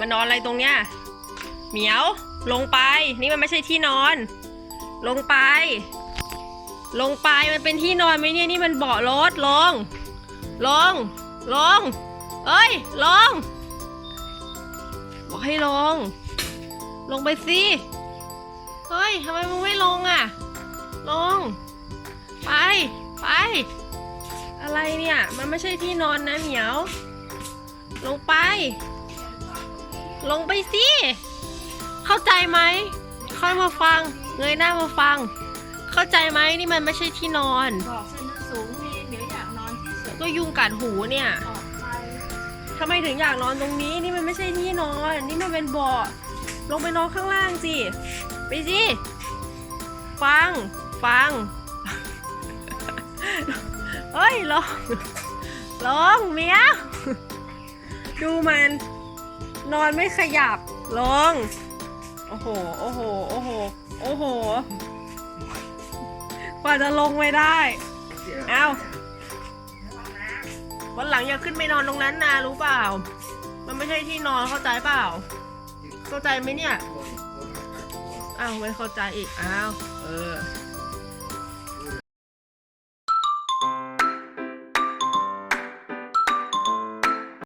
มานอนอะไรตรงเนี้ยเหมียวลงไป นี่มันไม่ใช่ที่นอน ลงไป ลงไปมันเป็นที่นอนไหมเนี่ยนี่มันเบาะรถลง ลง ลง เอ้ย ลง บอกให้ลง ลงไปสิเฮ้ยทำไมมึงไม่ลงอะ ลง ไป ไป อะไรเนี่ย มันไม่ใช่ที่นอนนะเหมียว ลงไป ลงไปสิ เข้าใจไหมค่อยมาฟัง เงยหน้ามาฟัง เข้าใจไหมนี่มันไม่ใช่ที่นอน บอกเส้นมันสูงนี่เดี๋ยวอยากนอนที่สุดก็ยุงกัดหูเนี่ยออกไปทำไมถึงอยากนอนตรงนี้ นี่มันไม่ใช่ที่นอน นี่มันเป็นเบาะลงไปนอนข้างล่างสิ ไปสิ ฟัง ฟัง เฮ้ยลงลงเมียวดูมัน นอนไม่ขยับลง โอ้โห โอ้โห โอ้โห โอ้โห กว่าจะลงไม่ได้ เอาวันหลังอย่าขึ้นไปนอนตรงนั้นนะรู้เปล่า มันไม่ใช่ที่นอนเข้าใจเปล่า เข้าใจไหมเนี่ย อ้าวไม่เข้าใจอีก อ้าว เออ